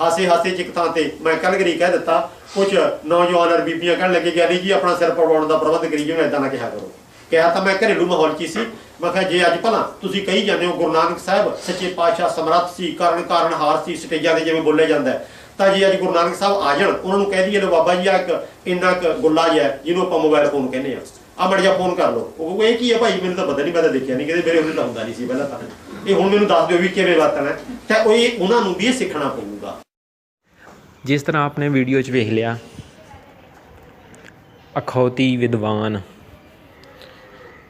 ਹਾਸੇ ਹਾਸੇ ਚ ਇੱਕ ਥਾਂ ਤੇ ਮੈਂ ਕੱਲ ਗਰੀ ਕਹਿ ਦਿੱਤਾ ਕੁਝ ਨੌਜਵਾਨ ਅਰ ਬੀਬੀਆਂ ਕਹਿਣ ਲੱਗੇ ਗਿਆਨੀ ਜੀ ਆਪਣਾ ਸਿਰ ਪਰਵਾਉਣ ਦਾ ਪ੍ਰਬੰਧ ਕਰੀ ਜਿਵੇਂ ਇਦਾਂ ਨਾ ਕਿਹਾ ਕਰੋ। ਕਿਹਾ ਤਾਂ ਮੈਂ ਘਰੇਲੂ ਮਾਹੌਲ 'ਚ ਹੀ ਸੀ। ਮੈਂ ਕਿਹਾ ਜੇ ਅੱਜ ਭਲਾ ਤੁਸੀਂ ਕਹੀ ਜਾਂਦੇ ਹੋ ਗੁਰੂ ਨਾਨਕ ਸਾਹਿਬ ਸੱਚੇ ਪਾਤਸ਼ਾਹ ਸਮਰੱਥ ਸੀ ਕਾਰਨ ਕਾਰਨ ਹਾਰ ਸੀ ਸਟੇਜਾਂ ਤੇ ਜਿਵੇਂ ਬੋਲੇ ਜਾਂਦਾ ਤਾਂ ਜੇ ਅੱਜ ਗੁਰੂ ਨਾਨਕ ਸਾਹਿਬ ਆ ਜਾਣ ਉਹਨਾਂ ਨੂੰ ਕਹਿ ਦਈਏ ਲੋ ਬਾਬਾ ਜੀ ਆ ਇੱਕ ਇੰਨਾ ਕੁ ਗੁੱਲਾ ਜਿਹਾ ਹੈ, ਜਿਹਨੂੰ ਆਪਾਂ ਮੋਬਾਈਲ ਫੋਨ ਕਹਿੰਦੇ ਆ ਆ ਮੜ ਜਾ ਫੋਨ ਕਰ ਲਓ। ਉਹ ਕਹੂਗਾ ਇਹ ਕੀ ਹੈ ਭਾਈ? ਮੈਨੂੰ ਤਾਂ ਪਤਾ ਨਹੀਂ ਮੈਂ ਤਾਂ ਦੇਖਿਆ ਨਹੀਂ ਕਿਤੇ ਮੇਰੇ ਉਹਨੇ ਤਾਂ ਹੁੰਦਾ ਨਹੀਂ ਸੀ ਪਹਿਲਾਂ ਤਾਂ। ਇਹ ਹੁਣ ਮੈਨੂੰ ਦੱਸ ਦਿਓ ਵੀ ਕਿਵੇਂ ਵਰਤਣਾ ਤਾਂ ਉਹ ਇਹ ਉਹਨਾਂ ਨੂੰ ਵੀ ਇਹ ਸਿੱਖਣਾ ਪਊਗਾ। ਜਿਸ ਤਰ੍ਹਾਂ ਆਪਨੇ ਵੀਡੀਓ 'ਚ ਵੇਖ ਲਿਆ, ਅਖੌਤੀ ਵਿਦਵਾਨ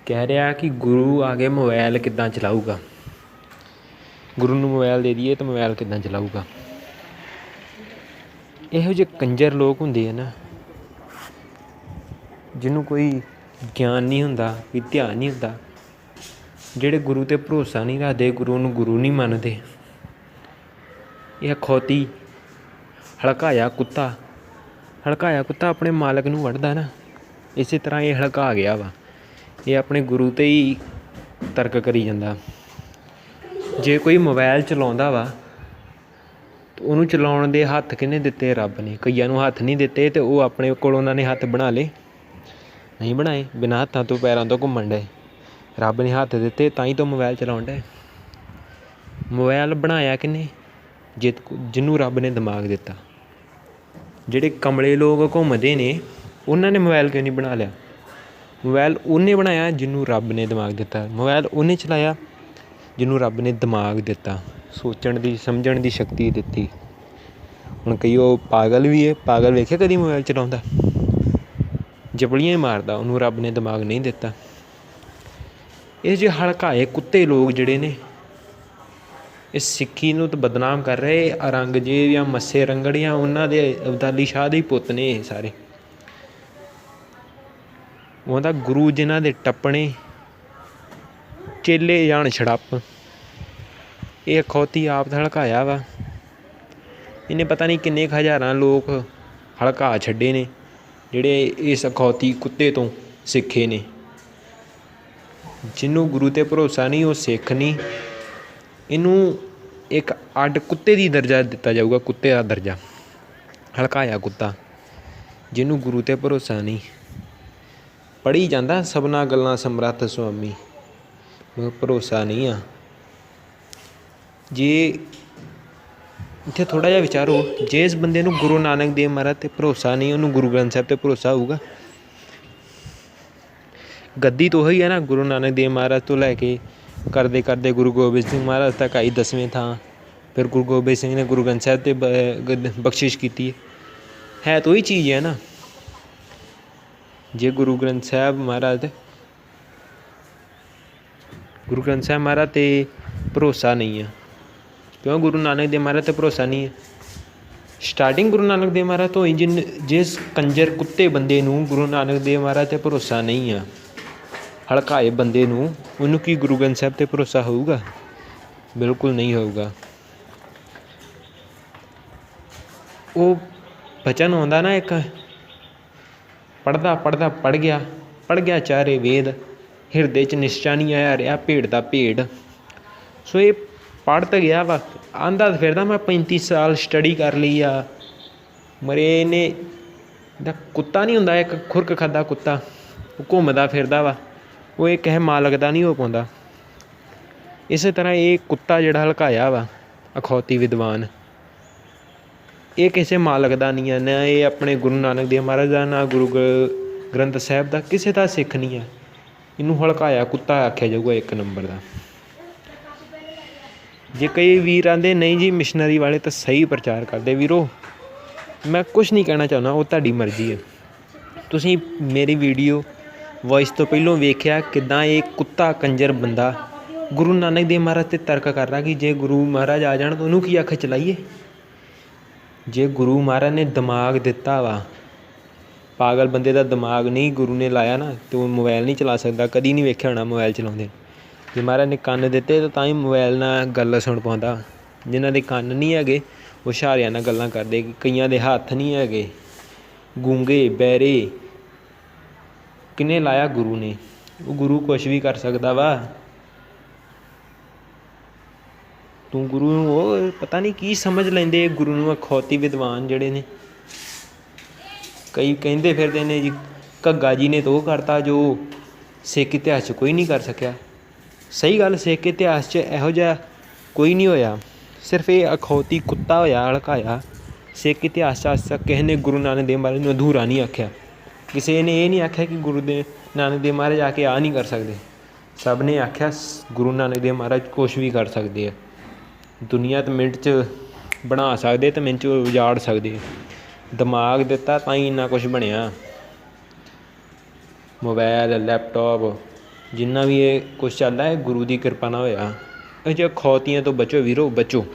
ਕਹਿ ਰਿਹਾ ਕਿ ਗੁਰੂ ਆ ਕੇ ਮੋਬਾਈਲ ਕਿੱਦਾਂ ਚਲਾਊਗਾ? ਗੁਰੂ ਨੂੰ ਮੋਬਾਈਲ ਦੇ ਦਈਏ ਤਾਂ ਮੋਬਾਈਲ ਕਿੱਦਾਂ ਚਲਾਊਗਾ? ਇਹੋ ਜਿਹੇ ਕੰਜਰ ਲੋਕ ਹੁੰਦੇ ਆ ਨਾ, ਜਿਹਨੂੰ ਕੋਈ ਗਿਆਨ ਨਹੀਂ ਹੁੰਦਾ ਵੀ ਧਿਆਨ ਨਹੀਂ ਹੁੰਦਾ, ਜਿਹੜੇ ਗੁਰੂ ਤੇ ਭਰੋਸਾ ਨਹੀਂ ਰੱਖਦੇ, ਗੁਰੂ ਨੂੰ ਗੁਰੂ ਨਹੀਂ ਮੰਨਦੇ। ਇਹ ਅਖੌਤੀ ਹਲਕਾਇਆ ਕੁੱਤਾ। ਹਲਕਾਇਆ ਕੁੱਤਾ ਆਪਣੇ ਮਾਲਕ ਨੂੰ ਵੜਦਾ ਨਾ। ਇਸੇ ਤਰ੍ਹਾਂ ਇਹ ਹਲਕਾ ਗਿਆ ਵਾ। ਇਹ ਆਪਣੇ ਗੁਰੂ ਤੇ ਹੀ ਤਰਕ ਕਰੀ ਜਾਂਦਾ। ਜੇ ਕੋਈ ਮੋਬਾਈਲ ਚਲਾਉਂਦਾ ਵਾ, ਤਾਂ ਉਹਨੂੰ ਚਲਾਉਣ ਦੇ ਹੱਥ ਕਿਹਨੇ ਦਿੱਤੇ? ਰੱਬ ਨੇ। ਕਈਆਂ ਨੂੰ ਹੱਥ ਨਹੀਂ ਦਿੱਤੇ ਤੇ ਉਹ ਆਪਣੇ ਕੋਲ ਉਹਨਾਂ ਨੇ ਹੱਥ ਬਣਾ ਲਏ। ਨਹੀਂ ਬਣਾਏ। ਬਿਨਾਂ ਹੱਥਾਂ ਤੋਂ ਪੈਰਾਂ ਤੋਂ ਘੁੰਮਣ ਡਏ। ਰੱਬ ਨੇ ਹੱਥ ਦਿੱਤੇ ਤਾਂ ਹੀ ਤੋਂ ਮੋਬਾਈਲ ਚਲਾਉਣ ਡਏ। ਮੋਬਾਈਲ ਬਣਾਇਆ ਕਿਨੇ ਜਿਤ ਜਿਹਨੂੰ ਰੱਬ ਨੇ ਦਿਮਾਗ ਦਿੱਤਾ। ਜਿਹੜੇ ਕਮਲੇ ਲੋਕ ਘੁੰਮਦੇ ਨੇ, ਉਹਨਾਂ ਨੇ ਮੋਬਾਇਲ ਕਿਉਂ ਨਹੀਂ ਬਣਾ ਲਿਆ? ਮੋਬਾਇਲ ਉਹਨੇ ਬਣਾਇਆ ਜਿਹਨੂੰ ਰੱਬ ਨੇ ਦਿਮਾਗ ਦਿੱਤਾ। ਮੋਬਾਇਲ ਉਹਨੇ ਚਲਾਇਆ ਜਿਹਨੂੰ ਰੱਬ ਨੇ ਦਿਮਾਗ ਦਿੱਤਾ, ਸੋਚਣ ਦੀ, ਸਮਝਣ ਦੀ ਸ਼ਕਤੀ ਦਿੱਤੀ। ਹੁਣ ਕਈ ਉਹ ਪਾਗਲ ਵੀ ਹੈ, ਪਾਗਲ ਵੇਖਿਆ ਕਦੀ ਮੋਬਾਈਲ ਚਲਾਉਂਦਾ? ਜਪਲੀਆਂ ਹੀ ਮਾਰਦਾ, ਉਹਨੂੰ ਰੱਬ ਨੇ ਦਿਮਾਗ ਨਹੀਂ ਦਿੱਤਾ। ਇਹ ਜੇ ਹਲਕਾਏ ਕੁੱਤੇ ਲੋਕ ਜਿਹੜੇ ਨੇ ਇਸ ਸਿੱਖੀ ਨੂੰ ਤਾਂ ਬਦਨਾਮ ਕਰ ਰਹੇ ਔਰੰਗਜ਼ੇਬ ਜਾਂ ਮੱਸੇ ਰੰਗੜੀਆਂ ਉਹਨਾਂ ਦੇ ਅਬਦਾਲੀ ਸ਼ਾਹ ਦੇ ਪੁੱਤ ਨੇ ਇਹ ਸਾਰੇ। ਉਹਦਾ ਗੁਰੂ ਜਿਨ੍ਹਾਂ ਦੇ ਟੱਪਣੇ, ਚੇਲੇ ਜਾਣ ਛੜੱਪ। ਇਹ ਅਖੌਤੀ ਆਪ ਦਾ ਹਲਕਾਇਆ ਵਾ। ਇਹਨੇ ਪਤਾ ਨਹੀਂ ਕਿੰਨੇ ਕੁ ਹਜ਼ਾਰਾਂ ਲੋਕ ਹਲਕਾ ਛੱਡੇ ਨੇ, ਜਿਹੜੇ ਇਸ ਅਖੌਤੀ ਕੁੱਤੇ ਤੋਂ ਸਿੱਖੇ ਨੇ। ਜਿਹਨੂੰ ਗੁਰੂ ਤੇ ਭਰੋਸਾ ਨਹੀਂ, ਉਹ ਸਿੱਖ ਨਹੀਂ। ਇਹਨੂੰ ਇੱਕ ਅੱਡ ਕੁੱਤੇ ਦੀ ਦਰਜਾ ਦਿੱਤਾ ਜਾਊਗਾ, ਕੁੱਤੇ ਦਾ ਦਰਜਾ। ਹਲਕਾਇਆ ਕੁੱਤਾ, ਜਿਹਨੂੰ ਗੁਰੂ ਤੇ ਭਰੋਸਾ ਨਹੀਂ। ਪੜੀ ਜਾਂਦਾ, ਸਭਨਾ ਗੱਲਾਂ ਸਮਰੱਥ ਸੁਆਮੀ। ਮਗਰ ਭਰੋਸਾ ਨਹੀਂ ਆ। ਜੇ ਇੱਥੇ ਥੋੜਾ ਜਿਹਾ ਵਿਚਾਰੋ, ਜੇ ਇਸ ਬੰਦੇ ਨੂੰ ਗੁਰੂ ਨਾਨਕ ਦੇਵ ਮਹਾਰਾਜ ਤੇ ਭਰੋਸਾ ਨਹੀਂ, ਉਹਨੂੰ ਗੁਰੂ ਗ੍ਰੰਥ ਸਾਹਿਬ ਤੇ ਭਰੋਸਾ ਹੋਊਗਾ। ਗੱਦੀ ਤੋਂ ਉਹੀ ਹੈ ਨਾ, ਗੁਰੂ ਨਾਨਕ ਦੇਵ ਮਹਾਰਾਜ ਤੋਂ ਲੈ ਕੇ ਕਰਦੇ ਕਰਦੇ ਗੁਰੂ ਗੋਬਿੰਦ ਸਿੰਘ ਮਹਾਰਾਜ ਤੱਕ ਆਈ ਦਸਵੇਂ ਥਾਂ। ਫਿਰ ਗੁਰੂ ਗੋਬਿੰਦ ਸਿੰਘ ਨੇ ਗੁਰੂ ਗ੍ਰੰਥ ਸਾਹਿਬ ਤੇ ਬਖਸ਼ਿਸ਼ ਕੀਤੀ। ਹੈ ਤਾਂ ਉਹੀ ਚੀਜ਼ ਹੈ ਨਾ। ਜੇ ਗੁਰੂ ਗ੍ਰੰਥ ਸਾਹਿਬ ਮਹਾਰਾਜ ਗੁਰੂ ਗ੍ਰੰਥ ਸਾਹਿਬ ਮਹਾਰਾਜ ਤੇ ਭਰੋਸਾ ਨਹੀਂ ਆ। ਕਿਉਂ? ਗੁਰੂ ਨਾਨਕ ਦੇਵ ਮਹਾਰਾਜ ਤੇ ਭਰੋਸਾ ਨਹੀਂ ਹੈ ਸਟਾਰਟਿੰਗ ਗੁਰੂ ਨਾਨਕ ਦੇਵ ਮਹਾਰਾਜ ਤੋਂ ਹੀ ਜਿਨ ਜਿਸ ਕੰਜਰ ਕੁੱਤੇ ਬੰਦੇ ਨੂੰ ਗੁਰੂ ਨਾਨਕ ਦੇਵ ਮਹਾਰਾਜ ਤੇ ਭਰੋਸਾ ਨਹੀਂ ਆ। ਹਲਕਾਏ ਬੰਦੇ ਨੂੰ ਉਹਨੂੰ ਕੀ ਗੁਰੂ ਗ੍ਰੰਥ ਸਾਹਿਬ ਤੇ ਭਰੋਸਾ ਹੋਊਗਾ? ਬਿਲਕੁਲ ਨਹੀਂ ਹੋਊਗਾ। ਉਹ ਬਚਨ ਆਉਂਦਾ ਨਾ ਇੱਕ ਪੜਦਾ ਪੜਦਾ ਪੜ ਗਿਆ ਪੜ ਗਿਆ ਚਾਰੇ ਵੇਦ, ਹਿਰਦੇ ਚ ਨਿਸ਼ਚਾ ਨਹੀਂ ਆਇਆ ਰਿਹਾ ਭੇਡ ਦਾ ਭੇਡ। ਸੋ ਇਹ ਪੜ ਤਾਂ ਗਿਆ ਵਾ, ਆਂਦਾ ਫਿਰਦਾ, ਮੈਂ 35 ਸਾਲ ਸਟੱਡੀ ਕਰ ਲਈ ਆ। ਮਰੇ ਨੇ ਦਾ ਕੁੱਤਾ ਨਹੀਂ ਹੁੰਦਾ, ਇੱਕ ਖੁਰਕ ਖਾਦਾ ਕੁੱਤਾ, ਉਹ ਘੁੰਮਦਾ ਫਿਰਦਾ ਵਾ। ਉਹ ਇਹ ਕਹੇ ਮਾਲਕ ਦਾ ਨਹੀਂ ਹੋ ਪਾਉਂਦਾ। ਇਸੇ ਤਰ੍ਹਾਂ ਇਹ ਕੁੱਤਾ ਜਿਹੜਾ ਹਲਕਾਇਆ ਵਾ, ਅਖੌਤੀ ਵਿਦਵਾਨ। ਇਹ ਕਿਸੇ ਮਾਲਕ ਦਾ ਨਹੀਂ ਹੈ ਨਾ ਇਹ ਆਪਣੇ ਗੁਰੂ ਨਾਨਕ ਦੇਵ ਮਹਾਰਾਜ ਦਾ, ਨਾ ਗੁਰੂ ਗ- ਗ੍ਰੰਥ ਸਾਹਿਬ ਦਾ, ਕਿਸੇ ਦਾ ਸਿੱਖ ਨਹੀਂ ਹੈ ਇਹਨੂੰ ਹਲਕਾਇਆ ਕੁੱਤਾ ਆਖਿਆ ਜਾਊਗਾ ਇੱਕ ਨੰਬਰ ਦਾ। ਜੇ ਕਈ ਵੀਰ ਆਂਦੇ, ਨਹੀਂ ਜੀ ਮਿਸ਼ਨਰੀ ਵਾਲੇ ਤਾਂ ਸਹੀ ਪ੍ਰਚਾਰ ਕਰਦੇ। ਵੀਰੋ, ਮੈਂ ਕੁਝ ਨਹੀਂ ਕਹਿਣਾ ਚਾਹੁੰਦਾ, ਉਹ ਤੁਹਾਡੀ ਮਰਜ਼ੀ ਹੈ ਤੁਸੀਂ ਮੇਰੀ ਵੀਡੀਓ ਵੌਇਸ ਤੋਂ ਪਹਿਲਾਂ ਵੇਖਿਆ ਕਿਦਾਂ ਇਹ ਕੁੱਤਾ ਕੰਜਰ ਬੰਦਾ ਗੁਰੂ ਨਾਨਕ ਦੇਵ ਮਹਾਰਾਜ ਤੇ ਤਰਕ ਕਰ ਰਿਹਾ ਕਿ ਜੇ ਗੁਰੂ ਮਹਾਰਾਜ ਆ ਜਾਣ ਤਾਂ ਉਹਨੂੰ ਕੀ ਅੱਖ ਚਲਾਈਏ? ਜੇ ਗੁਰੂ ਮਹਾਰਾਜ ਨੇ ਦਿਮਾਗ ਦਿੱਤਾ ਵਾ, ਪਾਗਲ ਬੰਦੇ ਦਾ ਦਿਮਾਗ ਨਹੀਂ ਗੁਰੂ ਨੇ ਲਾਇਆ ਨਾ, ਤੇ ਉਹ ਮੋਬਾਈਲ ਨਹੀਂ ਚਲਾ ਸਕਦਾ, ਕਦੀ ਨਹੀਂ ਵੇਖਿਆ ਹੋਣਾ ਮੋਬਾਈਲ ਚਲਾਉਂਦੇ ਜੇ ਮਹਾਰਾਜ ਨੇ ਕੰਨ ਦਿੱਤੇ ਤਾਂ ਤਾਂ ਹੀ ਮੋਬਾਈਲ ਨਾਲ ਗੱਲ ਸੁਣ ਪਾਉਂਦਾ। ਜਿਨ੍ਹਾਂ ਦੇ ਕੰਨ ਨਹੀਂ ਹੈਗੇ, ਉਹ ਇਸ਼ਾਰਿਆਂ ਨਾਲ ਗੱਲਾਂ ਕਰਦੇ, ਕਈਆਂ ਦੇ ਹੱਥ ਨਹੀਂ ਹੈਗੇ, ਗੂੰਗੇ, ਬੈਰੇ ਕਿਨੇ ਲਾਇਆ ਗੁਰੂ ਨੇ? ਉਹ ਗੁਰੂ ਕੁਝ ਵੀ ਕਰ ਸਕਦਾ ਵਾ। ਤੂੰ ਗੁਰੂ ਨੂੰ ਉਹ ਪਤਾ ਨਹੀਂ ਕੀ ਸਮਝ ਲੈਂਦੇ ਗੁਰੂ ਨੂੰ ਅਖੌਤੀ ਵਿਦਵਾਨ ਜਿਹੜੇ ਨੇ। ਕਈ ਕਹਿੰਦੇ ਫਿਰਦੇ ਨੇ ਜੀ, ਘੱਗਾ ਜੀ ਨੇ ਤਾਂ ਉਹ ਕਰਤਾ ਜੋ ਸਿੱਖ ਇਤਿਹਾਸ 'ਚ ਕੋਈ ਨਹੀਂ ਕਰ ਸਕਿਆ। ਸਹੀ ਗੱਲ, ਸਿੱਖ ਇਤਿਹਾਸ 'ਚ ਇਹੋ ਜਿਹਾ ਕੋਈ ਨਹੀਂ ਹੋਇਆ। ਸਿਰਫ ਇਹ ਅਖੌਤੀ ਕੁੱਤਾ ਹੋਇਆ, ਹਲਕਾਇਆ। ਸਿੱਖ ਇਤਿਹਾਸ 'ਚ ਅੱਜ ਤੱਕ ਕਿਸੇ ਨੇ ਗੁਰੂ ਨਾਨਕ ਦੇਵ ਮਹਾਰਾਜ ਨੂੰ ਅਧੂਰਾ ਨਹੀਂ ਆਖਿਆ। ਕਿਸੇ ਨੇ ਇਹ ਨਹੀਂ ਆਖਿਆ ਕਿ ਗੁਰੂ ਦੇ ਨਾਨਕ ਦੇਵ ਮਹਾਰਾਜ ਆ ਕੇ ਆ ਨਹੀਂ ਕਰ ਸਕਦੇ। ਸਭ ਨੇ ਆਖਿਆ, ਗੁਰੂ ਨਾਨਕ ਦੇਵ ਮਹਾਰਾਜ ਕੁਛ ਵੀ ਕਰ ਸਕਦੇ ਆ। ਦੁਨੀਆ ਤੇ ਮਿੰਟ 'ਚ ਬਣਾ ਸਕਦੇ, ਤੇ ਮਿੰਟ 'ਚ ਉਜਾੜ ਸਕਦੇ ਦਿਮਾਗ ਦਿੱਤਾ ਤਾਂ ਹੀ ਇੰਨਾ ਕੁਝ ਬਣਿਆ। ਮੋਬਾਈਲ ਲੈਪਟਾਪ, ਜਿੰਨਾ ਵੀ ਇਹ ਕੁਝ ਚੱਲਦਾ ਹੈ ਗੁਰੂ ਦੀ ਕਿਰਪਾ ਨਾਲ ਹੋਇਆ। ਇਹ ਜੇ ਖੌਤੀਆਂ ਤੋਂ ਬਚੋ, ਵੀਰੋ, ਬਚੋ।